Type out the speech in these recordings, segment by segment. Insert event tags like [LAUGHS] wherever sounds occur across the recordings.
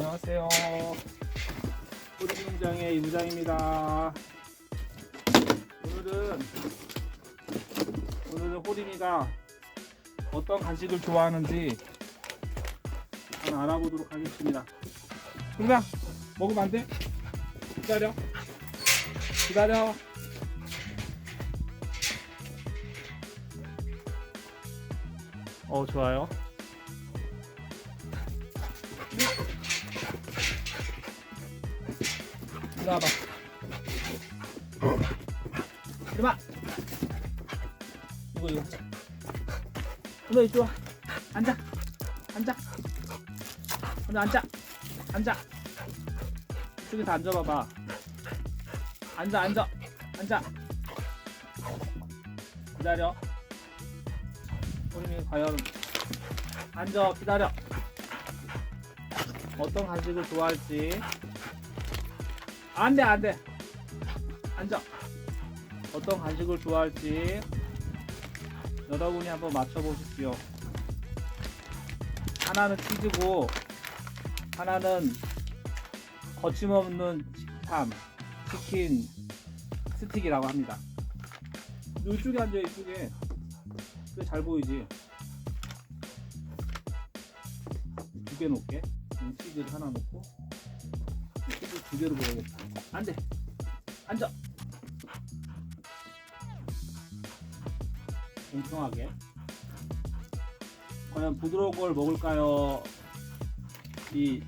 안녕하세요. 호리농장의 이부장입니다. 오늘은 오늘은 호리미가 어떤 간식을 좋아하는지 한번 알아보도록 하겠습니다. 동장 먹으면 안 돼? 기다려. 기다려. 어 좋아요. 이리 와봐. 이리 와. 이거 이거. 너 이리 와. 앉아. 앉아. 너 앉아. 앉아. 이쪽에서 앉아봐봐. 앉아 앉아. 앉아. 기다려. 우리 과연 앉아 기다려. 어떤 간식을 좋아할지. 안돼 안돼. 앉아. 어떤 간식을 좋아할지 여러분이 한번 맞춰보십시오. 하나는 치즈고 하나는 거침없는 식탐 치킨 스틱이라고 합니다. 이쪽에 앉아 이쪽에 잘 보이지? 두 개 놓을게. 음, 치즈를 하나 놓고 두 개로 먹어야겠다. 안 돼. 앉아. 공평하게. 과연 부드러운 걸 먹을까요? 이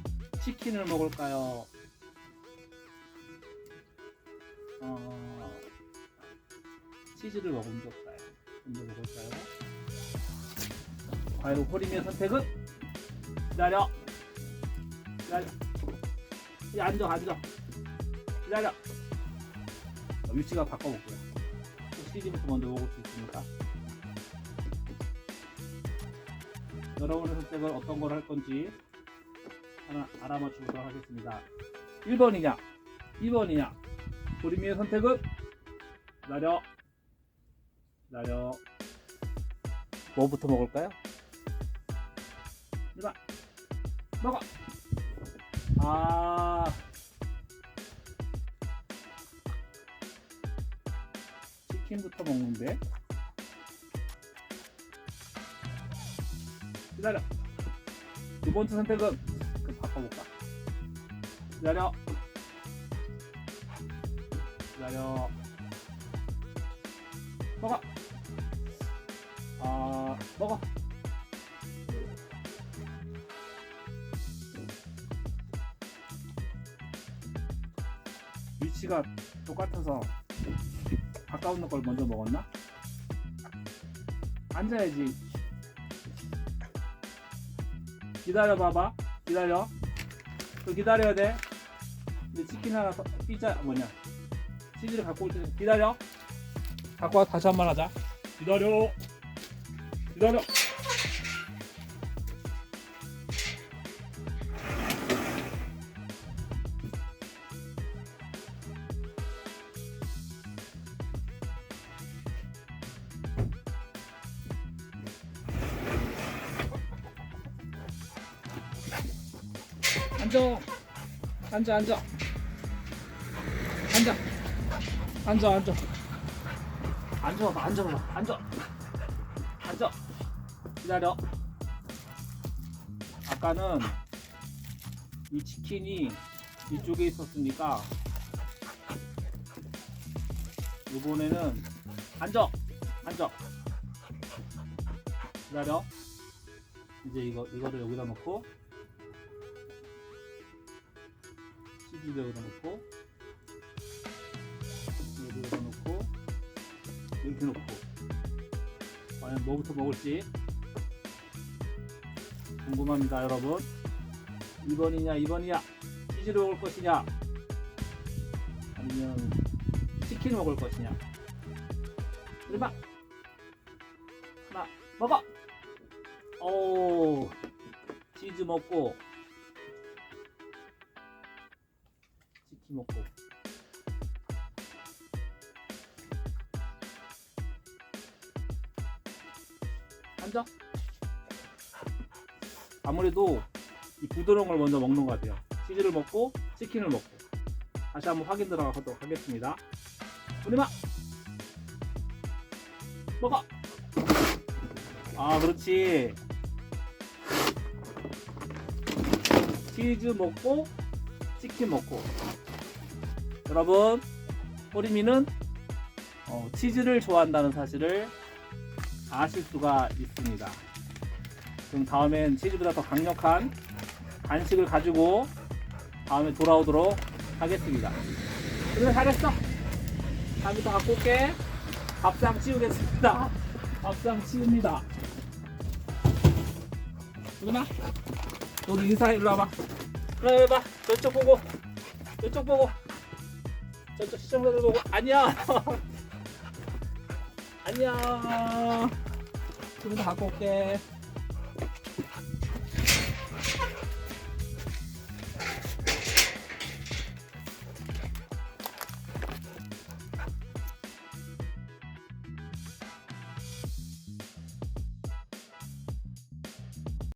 치킨을 먹을까요? 어, 치즈를 먹을까요. 먼저 먹을까요? 과연 호림의 선택은 기다려. 기다려 이 앉아 앉아. 기다려. 어, 위치가 바꿔볼게요. CD부터 먼저 먹을 수 있으니까 여러분의 선택은 어떤 걸 할 건지 하나 알아맞혀보도록 하겠습니다. 1번이냐? 2번이냐? 우리미의 선택은? 기다려. 기다려. 뭐부터 먹을까요? 이봐 먹어. 아 치킨부터 먹는데? 기다려. 두 번째 선택은 그 바꿔볼까? 기다려. 기다려. 먹어. 아 먹어. 위치가 똑같아서 가까운 걸 먼저 먹었나? 앉아야지. 기다려 봐봐. 기다려. 또 기다려야 돼. 근데 치킨 하나 더, 피자 뭐냐? 치즈를 갖고 올 때 기다려. 갖고 와 다시 한 번 하자. 기다려. 기다려. 앉아. 앉아, 앉아. 앉아. 앉아, 앉아. 앉아봐, 앉아봐, 앉아. 앉아. 기다려. 아까는 이 치킨이 이쪽에 있었으니까 이번에는 앉아, 앉아. 기다려. 이제 이거 이거를 여기다 놓고 여기다 놓고 여기다 놓고 이렇게 놓고. 과연 뭐부터 먹을지 궁금합니다 여러분. 2번이냐 2번이냐 치즈를 먹을 것이냐? 아니면 치킨 먹을 것이냐? 1번 하나 먹어! 오 치즈 먹고 치킨 먹고 앉아 아무래도 이 부드러운 걸 먼저 먹는 것 같아요. 치즈를 먹고 치킨을 먹고 다시 한번 확인 들어가도록 하겠습니다. 우리마 먹어. 아 그렇지. 치즈 먹고 치킨 먹고 여러분 호리미는 어, 치즈를 좋아한다는 사실을 아실 수가 있습니다. 그럼 다음엔 치즈보다 더 강력한 간식을 가지고 다음에 돌아오도록 하겠습니다. 그래 잘했어. 다음에 또 갖고 올게. 밥상 치우겠습니다. 밥상 치웁니다. 누나, 너도 인사해 일로 와봐. 일로 와봐. 저쪽 보고, 저쪽 보고, 저쪽 시청자들 보고 안녕. [LAUGHS] 안녕. 지금도 갖고 올게.